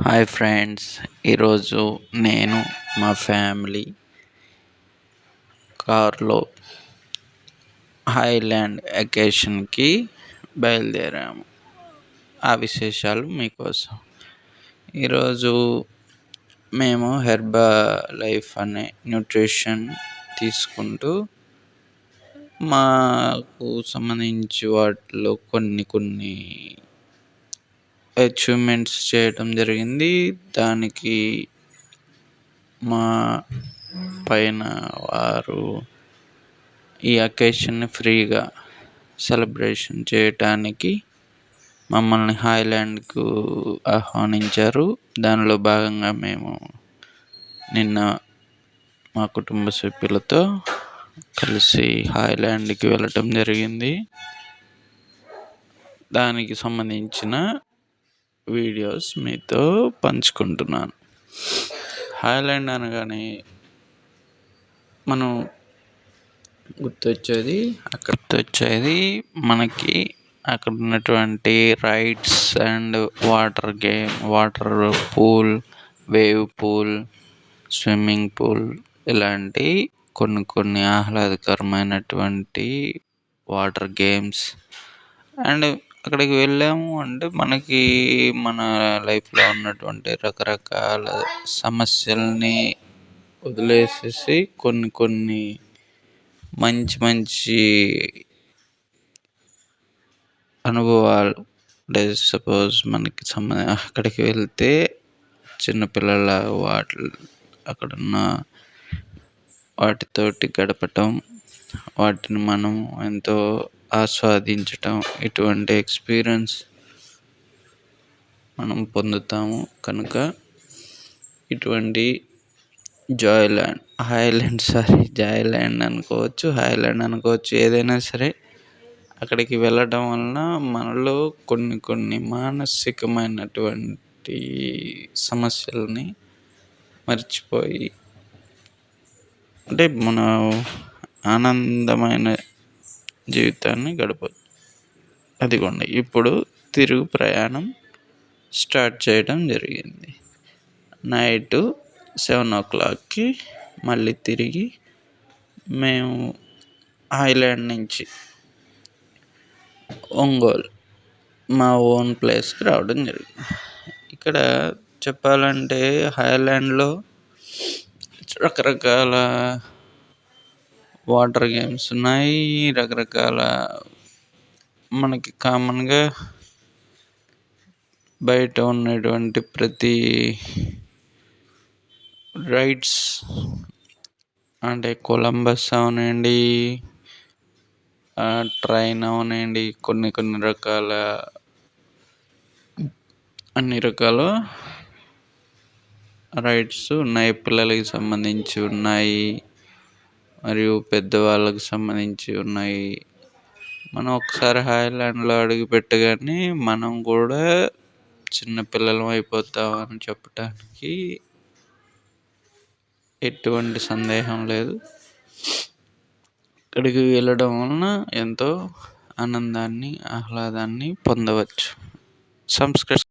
Hi friends ఈరోజు నేను మా ఫ్యామిలీ కార్లో హైల్యాండ్ ఎకేషన్కి బయలుదేరాము. ఆ విశేషాలు మీకోసం. ఈరోజు మేము హెర్బా లైఫ్ అనే న్యూట్రిషన్ తీసుకుంటూ మాకు సంబంధించి వాటిలో కొన్ని కొన్ని అచీవ్మెంట్స్ చేయడం జరిగింది. దానికి మా పైన వారు ఈ అకేషన్ని ఫ్రీగా సెలబ్రేషన్ చేయటానికి మమ్మల్ని హాయ్లాండ్కు ఆహ్వానించారు. దానిలో భాగంగా మేము నిన్న మా కుటుంబ సభ్యులతో కలిసి హాయ్లాండ్కి వెళ్ళటం జరిగింది. దానికి సంబంధించిన వీడియోస్ మీతో పంచుకుంటున్నాను. హాయ్లాండ్ అనగానే మనం గుర్తొచ్చేది అక్కడ వచ్చేది మనకి అక్కడ ఉన్నటువంటి rides and water game water pool wave pool swimming pool ఇలాంటి కొన్ని కొన్ని ఆహ్లాదకరమైనటువంటి వాటర్ గేమ్స్ అండ్ అక్కడికి వెళ్ళాము అంటే మనకి మన లైఫ్లో ఉన్నటువంటి రకరకాల సమస్యల్ని వదిలేసేసి కొన్ని కొన్ని మంచి మంచి అనుభవాలు అంటే సపోజ్ మనకి సంబంధ అక్కడికి వెళ్తే చిన్నపిల్లల వాటి అక్కడున్న వాటితోటి గడపటం వాటిని మనం ఎంతో ఆస్వాదించటం ఇటువంటి ఎక్స్పీరియన్స్ మనం పొందుతాము కనుక ఇటువంటి జాయ్ల్యాండ్ హాయ్లాండ్ సారీ జాయ్ల్యాండ్ అనుకోవచ్చు హాయ్లాండ్ అనుకోవచ్చు ఏదైనా సరే అక్కడికి వెళ్ళడం వలన మనలో కొన్ని కొన్ని మానసికమైనటువంటి సమస్యలని మర్చిపోయి అంటే మన ఆనందమైన జీవితాన్ని గడపచ్చు అదిగోండి ఇప్పుడు తిరుగు ప్రయాణం స్టార్ట్ చేయడం జరిగింది. నైటు సెవెన్ ఓ క్లాక్కి మళ్ళీ తిరిగి మేము ఐలాండ్ నుంచి ఒంగోలు మా ఓన్ ప్లేస్కి రావడం జరిగింది. ఇక్కడ చెప్పాలంటే ఐలాండ్లో రకరకాల వాటర్ గేమ్స్ ఉన్నాయి. రకరకాల మనకి కామన్గా బయట ఉన్నటువంటి ప్రతి రైడ్స్ అంటే కొలంబస్ అవనండి ట్రైన్ అవనండి కొన్ని కొన్ని రకాల అన్ని రకాల రైడ్స్ ఉన్నాయి. పిల్లలకి సంబంధించి ఉన్నాయి. మరియు పెద్దవాళ్ళకు సంబంధించి ఉన్నాయి. మనం ఒకసారి హాయ్లాండ్లో అడుగు పెట్టగానే మనం కూడా చిన్నపిల్లలం అయిపోతామని చెప్పటానికి ఎటువంటి సందేహం లేదు. ఇక్కడికి వెళ్ళడం వలన ఎంతో ఆనందాన్ని ఆహ్లాదాన్ని పొందవచ్చు. సంస్కృతి